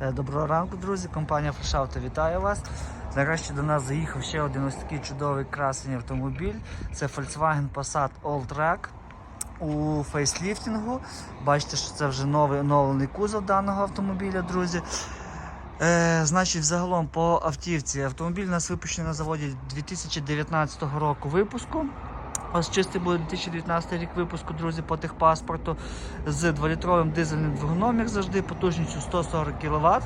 Е, Доброго ранку, друзі. Компанія Фрешауто вітає вас. Нарешті до нас заїхав ще один ось такий чудовий красний автомобіль. Це Volkswagen Passat Alltrack у фейсліфтингу. Бачите, що це вже новий оновлений кузов даного автомобіля, друзі. Е, значить, взагалом по автівці. Автомобіль у нас випущений на заводі 2019 року випуску. Ось чистий буде 2019 рік випуску, друзі, по техпаспорту з 2-літровим дизельним двигуном, як завжди, потужністю 140 кВт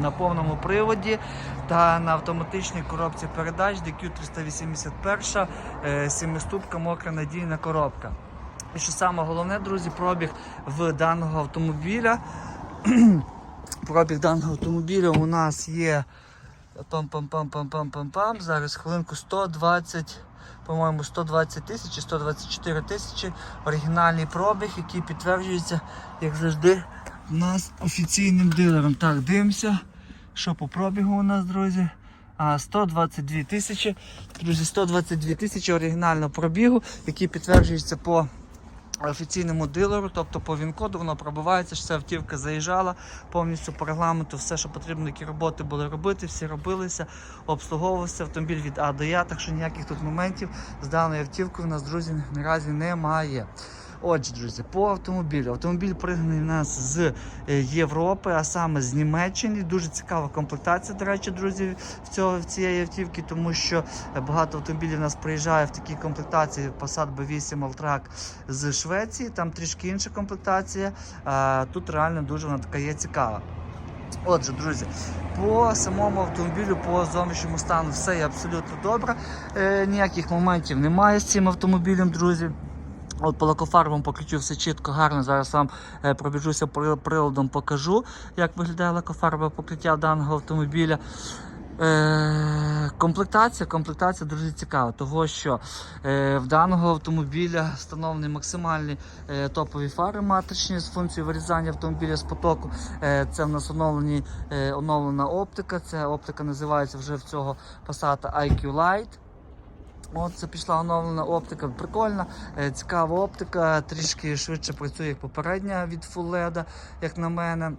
на повному приводі та на автоматичній коробці передач DQ381, е, сімиступка мокра надійна коробка. І що саме головне, друзі, пробіг в даного автомобіля. пробіг даного автомобіля у нас є пам-пам-пам-пам-пам-пам-пам. Зараз хвилинку 120, по-моєму, 120 тисяч, 124 тисячі. Оригінальний пробіг, який підтверджується, як завжди, у нас офіційним дилером. Так, дивимося, що по пробігу у нас, друзі. А, 122 тисячі. Друзі, 122 тисячі оригінального пробігу, який підтверджується по офіційному дилеру, тобто по він-коду воно пробивається, що ця автівка заїжджала повністю по регламенту, все, що потрібно, які роботи були робити, всі робилися, обслуговувався автомобіль від А до Я, так що ніяких тут моментів з даною автівкою у нас, друзі, наразі немає. Отже, друзі, по автомобілю. Автомобіль пригнаний у нас з е, Європи, а саме з Німеччини. Дуже цікава комплектація, до речі, друзі, в, цього, в цієї автівки, тому що багато автомобілів у нас приїжджає в такій комплектації Passat B8 Alltrack з Швеції. Там трішки інша комплектація. Тут реально дуже вона така є цікава. Отже, друзі, по самому автомобілю, по зовнішньому стану все є абсолютно добре. Е, ніяких моментів немає з цим автомобілем, друзі. От по лакофарбам покричу все чітко, гарно. Зараз вам е, пробіжуся приладом, покажу, як виглядає лакофарбове покриття даного автомобіля. Е, комплектація, комплектація дуже цікава, того що е, в даного автомобіля встановлені максимальні топові фари матричні з функцією вирізання автомобіля з потоку. Це в нас оновлені, оновлена оптика. Це оптика називається вже в цього Passat IQ Light. От це пішла оновлена оптика, прикольна, е, цікава оптика, трішки швидше працює як попередня від Full LED, як на мене.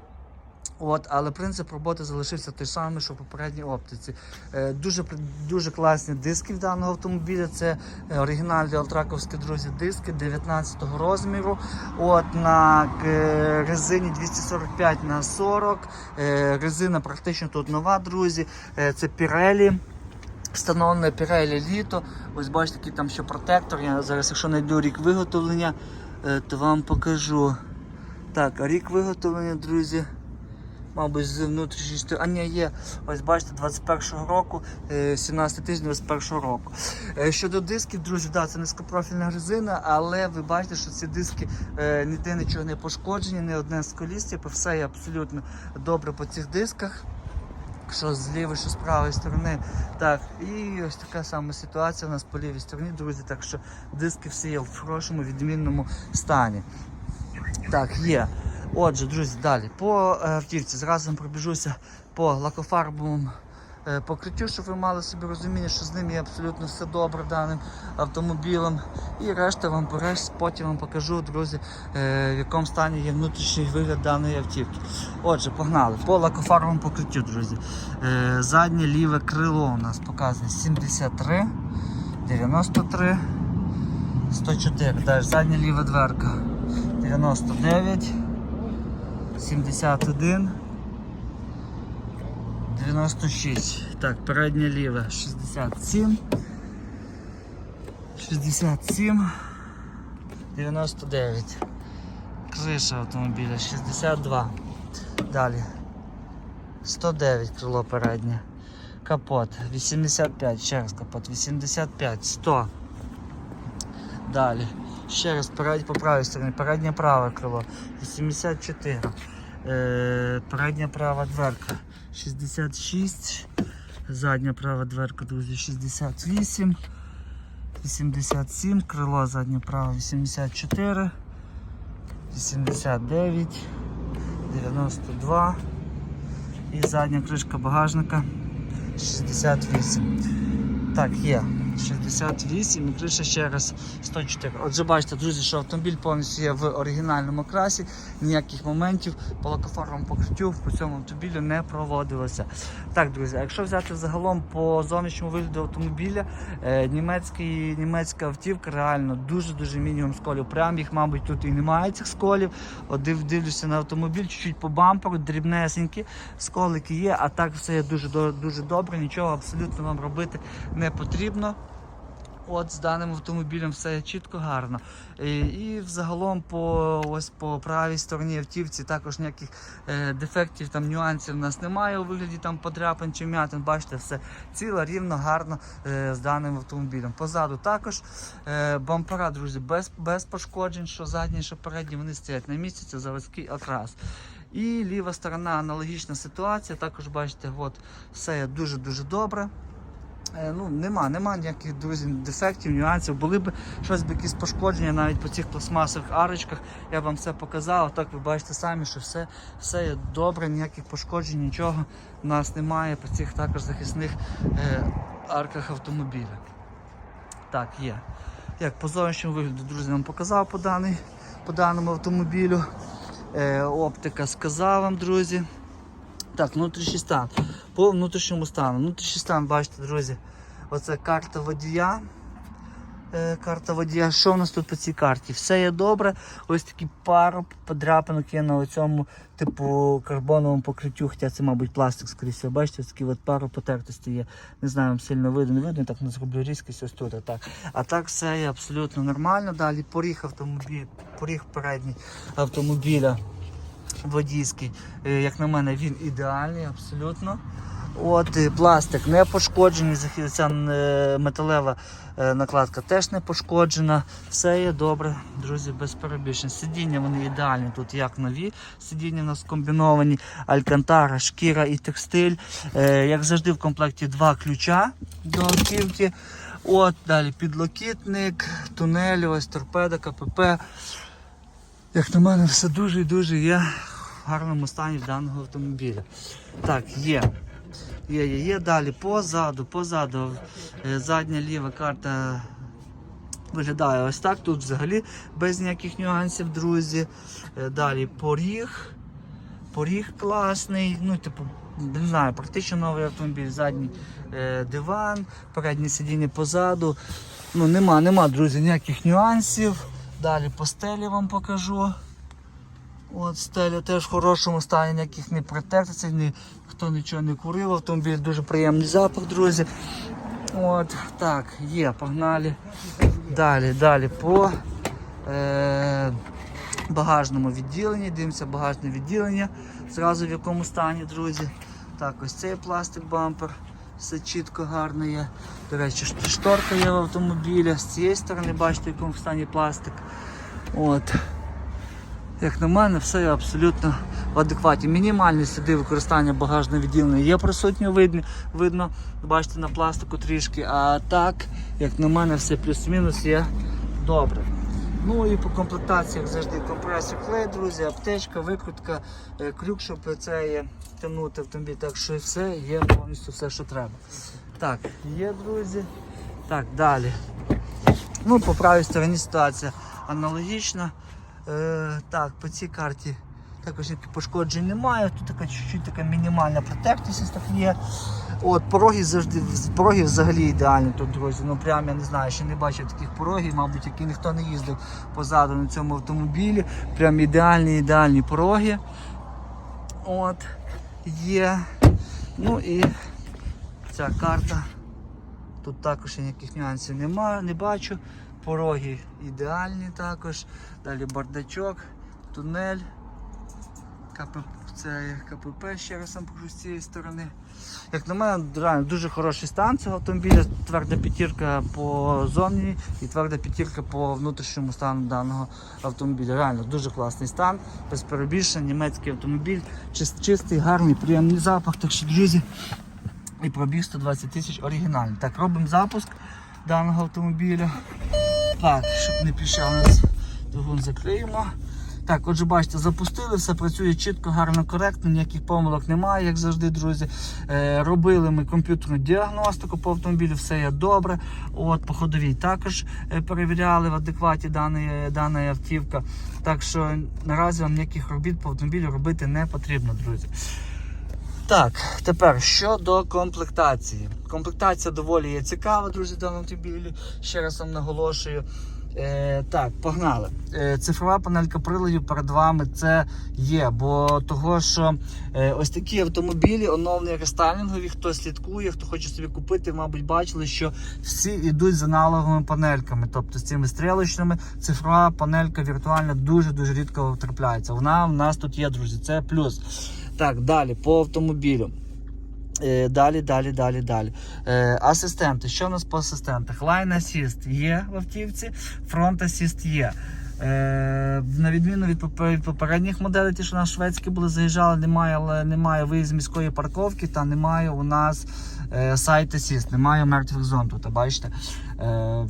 От, але принцип роботи залишився той самий, що в попередній оптиці. Е, дуже, дуже класні диски в даного автомобіля. Це е, оригінальні алтраковські друзі диски 19-го розміру. От на е, резині 245 на 40. Е, резина практично тут нова, друзі. Е, це Pirelli. Встановлене Pirelli літо. Ось бачите, який там ще протектор. Я зараз, якщо знайду рік виготовлення, е, то вам покажу. Так, рік виготовлення, друзі. Мабуть, з внутрішньої. А ні, є. Ось бачите, 21-го року, е, 17 тиждень 21-го року. Е, Щодо дисків, друзі, да, це низькопрофільна резина, але ви бачите, що ці диски е, ніде нічого не пошкоджені, не одне з коліс, типу, все є абсолютно добре по цих дисках. Що з лівої, що з правої сторони. Так, і ось така сама ситуація у нас по лівій стороні, друзі. Так що диски всі є в хорошому, відмінному стані. Так, є. Отже, друзі, далі. По е, автівці зразу пробіжуся по лакофарбовому покриттю, щоб ви мали собі розуміння, що з ним є абсолютно все добре даним автомобілем. І решта вам пореш, потім вам покажу, друзі, е, в якому стані є внутрішній вигляд даної автівки. Отже, погнали. По лакофарбовому покриттю, друзі. Е, заднє ліве крило у нас показує 73, 93, 104. Далі задня ліва дверка 99. 71 96. Так, переднє ліве 67. 67. 99. Криша автомобіля 62. Далі. 109 крило переднє. Капот 85. Ще раз капот 85. 100. Далі. Ще раз перед, по правій стороні. Переднє праве крило 84. Е, передня права дверка 66. Задня права дверка, друзі, 68. 87. Крило заднє право 84. 89. 92. І задня кришка багажника 68. Так, є. 68 і криша ще раз 104. Отже, бачите, друзі, що автомобіль повністю є в оригінальному класі, ніяких моментів по лакофарбовому покриттю по цьому автомобілю не проводилося. Так, друзі, якщо взяти загалом по зовнішньому вигляду автомобіля, е, німецький, німецька автівка реально дуже-дуже мінімум сколів. Прям їх, мабуть, тут і немає цих сколів. От дивлюся на автомобіль, чуть-чуть по бамперу, дрібнесенькі, сколики є, а так все є дуже, дуже добре, нічого абсолютно вам робити не потрібно. От з даним автомобілем все чітко гарно. І, і взагалом по ось по правій стороні автівці також ніяких е, дефектів, там нюансів у нас немає у вигляді там подряпин чи м'ятин. Бачите, все ціло, рівно, гарно е, з даним автомобілем. Позаду також е, бампера, друзі, без, без пошкоджень, що задні, що передні, вони стоять на місці, це заводський окрас. І ліва сторона аналогічна ситуація. Також бачите, от все дуже-дуже добре. Е, Ну, нема, нема ніяких друзі, дефектів, нюансів. Були б щось би якісь пошкодження навіть по цих пластмасових арочках. Я вам все показав. Так ви бачите самі, що все, все є добре, ніяких пошкоджень, нічого в нас немає по цих також захисних е, арках автомобіля. Так, є. Як по зовнішньому вигляду, друзі, вам показав по, даний, по даному автомобілю. Е, оптика сказав вам, друзі. Так, внутрішній стан. По внутрішньому стану. Внутрішній стан, бачите, друзі, оце карта водія. Е, карта водія. Що в нас тут по цій карті? Все є добре. Ось такі пару подряпинок є на цьому типу карбоновому покриттю, хоча це, мабуть, пластик, скоріше. Бачите, ось такі от пару потертості є. Не знаю, сильно видно, не видно, так не зроблю різкість ось тут. Так. А так все є абсолютно нормально. Далі поріг автомобіль, поріг передній автомобіля водійський, е, як на мене, він ідеальний, абсолютно. От, пластик не пошкоджений, ця е, металева е, накладка теж не пошкоджена. Все є добре, друзі, без перебільшень. Сидіння вони ідеальні, тут як нові. Сидіння у нас комбіновані, алькантара, шкіра і текстиль. Як завжди, в комплекті два ключа до автівки. От, далі підлокітник, тунель, ось торпеда, КПП. Як на мене, все дуже і дуже є в гарному стані в даного автомобіля. Так, є. Є, є, є. Далі позаду, позаду. е, Задня ліва карта виглядає ось так. Тут взагалі без ніяких нюансів, друзі. Е, Далі поріг. Поріг класний. Ну, типу, не знаю, практично новий автомобіль, задній е, диван, переднє сидіння позаду. Ну, нема, нема, друзі, ніяких нюансів. Далі по стелі вам покажу. От стеля теж в хорошому стані, ніяких не притертостей, ні, хто нічого не курив. Автомобіль дуже приємний запах, друзі. От, так, є, погнали. Далі, далі по е, багажному відділенні. Дивимося багажне відділення. Зразу в якому стані, друзі. Так, ось цей пластик бампер. Все чітко гарно є. До речі, шторка є в автомобілі. З цієї сторони бачите, в якому стані пластик. От. Як на мене, все є абсолютно в адекваті. Мінімальні сліди використання багажного відділення є присутні, видно, видно, бачите, на пластику трішки. А так, як на мене, все плюс-мінус є добре. Ну і по комплектації, як завжди, компресор клей, друзі, аптечка, викрутка, е, крюк, щоб це є, тягнути автомобіль. Так що все є повністю все, що треба. Так, є, друзі. Так, далі. Ну, по правій стороні ситуація аналогічна. Е, так, по цій карті також пошкоджень немає. Тут така чуть-чуть така мінімальна протектність так є. От, пороги завжди пороги взагалі ідеальні тут, друзі. Ну прям я не знаю, ще не бачив таких порогів, мабуть, які ніхто не їздив позаду на цьому автомобілі. Прям ідеальні, ідеальні пороги. От, є. Ну і ця карта. Тут також ніяких нюансів немає, не бачу. Пороги ідеальні також. Далі бардачок, тунель. КП, це КПП, ще раз вам покажу з цієї сторони. Як на мене, реально дуже хороший стан цього автомобіля. Тверда п'ятірка по зовні і тверда п'ятірка по внутрішньому стану даного автомобіля. Реально дуже класний стан, без перебільшень, німецький автомобіль, чис- чистий, гарний, приємний запах. Так що, друзі, і пробіг 120 тисяч оригінальний. Так, робимо запуск даного автомобіля. Так, щоб не пішов у нас двигун закриємо. Так, отже, бачите, запустили, все працює чітко, гарно, коректно, ніяких помилок немає, як завжди, друзі. Е, робили ми комп'ютерну діагностику по автомобілю, все є добре. От, по ходовій також е, перевіряли в адекваті дана автівка. Так що наразі вам ніяких робіт по автомобілю робити не потрібно, друзі. Так, тепер щодо комплектації. Комплектація доволі є цікава, друзі, даному автомобілі. Ще раз вам наголошую. Е, так, погнали. Е, цифрова панелька приладів перед вами це є, бо того, що е, ось такі автомобілі, оновлені рестайлінгові, хто слідкує, хто хоче собі купити, мабуть, бачили, що всі йдуть з аналоговими панельками, тобто з цими стрілочними. Цифрова панелька віртуальна дуже-дуже рідко трапляється. Вона в нас тут є, друзі, це плюс. Так, далі по автомобілю. Е, Далі, далі, далі, далі. Е, асистенти. Що у нас по асистентах? Line Assist є в автівці, Front Assist є. Е, на відміну від попередніх моделей, ті, що на шведські були, заїжджали, немає, немає виїзд міської парковки, та немає у нас е, Site Assist, немає мертвих зон тут, бачите. Е,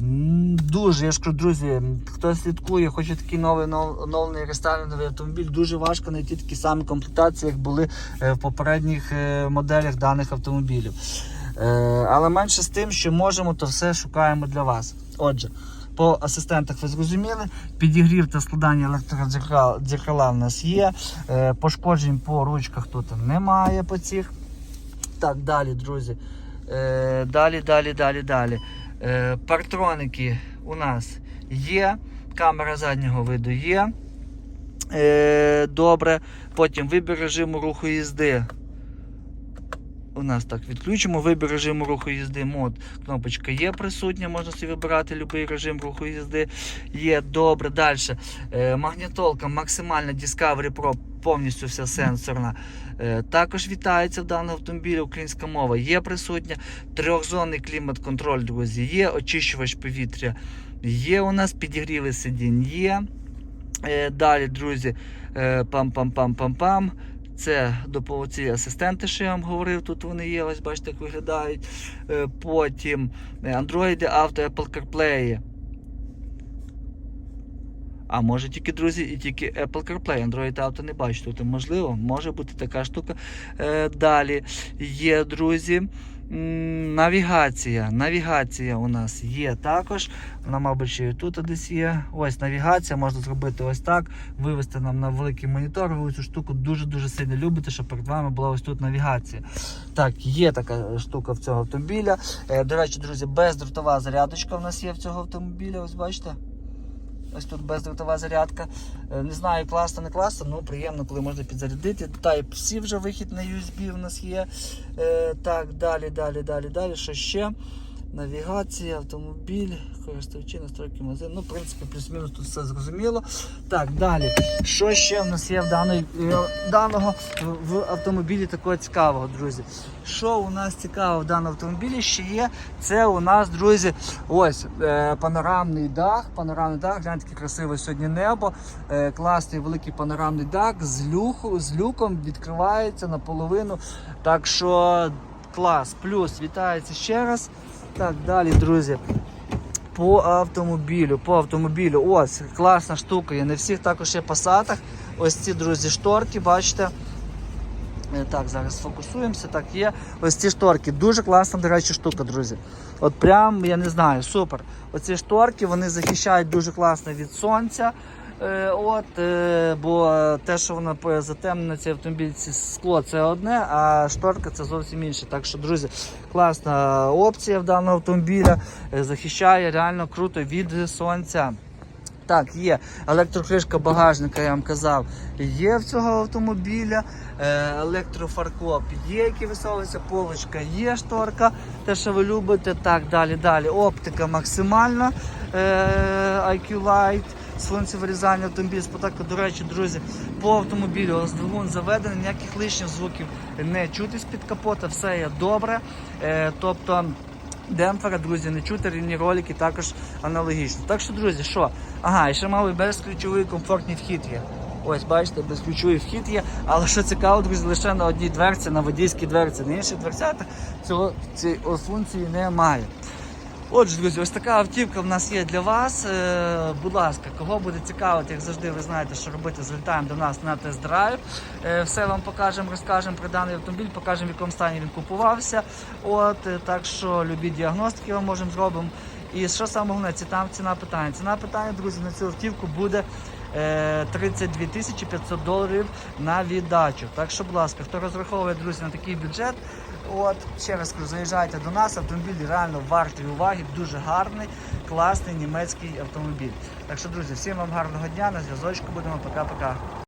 дуже, я ж кажу, друзі, хто слідкує, хоче такий новий нов- оновлений рестайлінговий автомобіль, дуже важко знайти такі самі комплектації, як були е, в попередніх моделях даних автомобілів. Але менше з тим, що можемо, то все шукаємо для вас. Отже, по асистентах ви зрозуміли, підігрів та складання електродзеркала в нас є. Пошкоджень по ручках тут немає по цих. Так, далі, друзі. Е, Далі, далі, далі, далі. Е, Партроники у нас є. Камера заднього виду є. Е, Добре. Потім вибір режиму руху їзди. У нас так відключимо вибір режиму руху їзди. Мод. Кнопочка є присутня, можна собі вибирати будь-який режим руху їзди. Є добре. Далі. Е, магнітолка максимальна Discovery Pro, повністю вся сенсорна. Е, також вітається в даному автомобілі українська мова. Є присутня. Трьохзонний клімат-контроль, друзі, є очищувач повітря. Є у нас підігріви сидінь. Є. Е, далі, друзі, е, пам-пам-пам-пам-пам. Це ці асистенти, що я вам говорив, тут вони є, ось бачите, як виглядають. Потім Android Auto Apple CarPlay. А може тільки, друзі, і тільки Apple CarPlay. Android Auto не бачу. Тут можливо, може бути така штука. Е, Далі є, друзі. Навігація. Навігація у нас є також. Вона, мабуть, ще і тут десь є. Ось навігація, можна зробити ось так, вивести нам на великий монітор. Ви цю штуку дуже-дуже сильно любите, щоб перед вами була ось тут навігація. Так, є така штука в цього автомобіля. Е, До речі, друзі, бездротова зарядочка в нас є в цього автомобіля. Ось бачите. Ось тут бездротова зарядка. Е, Не знаю, класно, не класно, ну приємно, коли можна підзарядити. Type-C вже вихід на USB у нас є. Е, так, далі, далі, далі, далі. Що ще? Навігація, автомобіль, користувачі, настройки магазину. Ну, в принципі, плюс-мінус тут все зрозуміло. Так, далі. Що ще в нас є в даної, е, даного в- автомобілі такого цікавого, друзі? Що у нас цікавого в даному автомобілі ще є? Це у нас, друзі, ось е, панорамний дах. Панорамний дах, гляньте, яке красиве сьогодні небо. Е, класний великий панорамний дах з, люху, з люком відкривається наполовину. Так що клас. Плюс вітається ще раз. Так, далі, друзі. По автомобілю, по автомобілю, ось класна штука. Є не всіх також є пасатах. Ось ці, друзі, шторки, бачите. Е, Так, зараз сфокусуємося. Так, є. Ось ці шторки. Дуже класна, до речі, штука, друзі. От прям, я не знаю, супер. Оці шторки вони захищають дуже класно від сонця. Е, от, е, бо те, що воно по- затемнене, цей автомобіль, ці скло це одне, а шторка це зовсім інше. Так що, друзі, класна опція в даного автомобіля. Е, захищає реально круто від сонця. Так, є електрокришка багажника, я вам казав, є в цього автомобіля. Електрофаркоп є, який висовується, полочка є, шторка, те, що ви любите. Так, далі, далі. Оптика максимальна. IQ Light з функцією вирізання автомобіля. До речі, друзі, по автомобілю ось двигун заведений, ніяких лишніх звуків не чути з-під капота, все є добре. Е, тобто. Демпфера, друзі, не чути рівні ролики також аналогічно. Так що, друзі, що? Ага, і ще мали безключовий комфортний вхід є. Ось, бачите, безключовий вхід є. Але що цікаво, друзі, лише на одній дверці, на водійській дверці, на інших дверцятах цього цієї функції немає. Отже, друзі, ось така автівка в нас є для вас. Е, будь ласка, кого буде цікавити, як завжди, ви знаєте, що робити. Залітаємо до нас на тест-драйв. Е, все вам покажемо, розкажемо про даний автомобіль, покажемо, в якому стані він купувався. От е, так що любі діагностики вам можемо зробимо. І що саме головне, це там ціна питання. Ціна питання, друзі, на цю автівку буде е, 32 тисячі 500 доларів на віддачу. Так що, будь ласка, хто розраховує, друзі, на такий бюджет, от ще раз кажу, заїжджайте до нас. Автомобіль реально вартий уваги, дуже гарний, класний німецький автомобіль. Так що, друзі, всім вам гарного дня. На зв'язочку будемо. Пока-пока.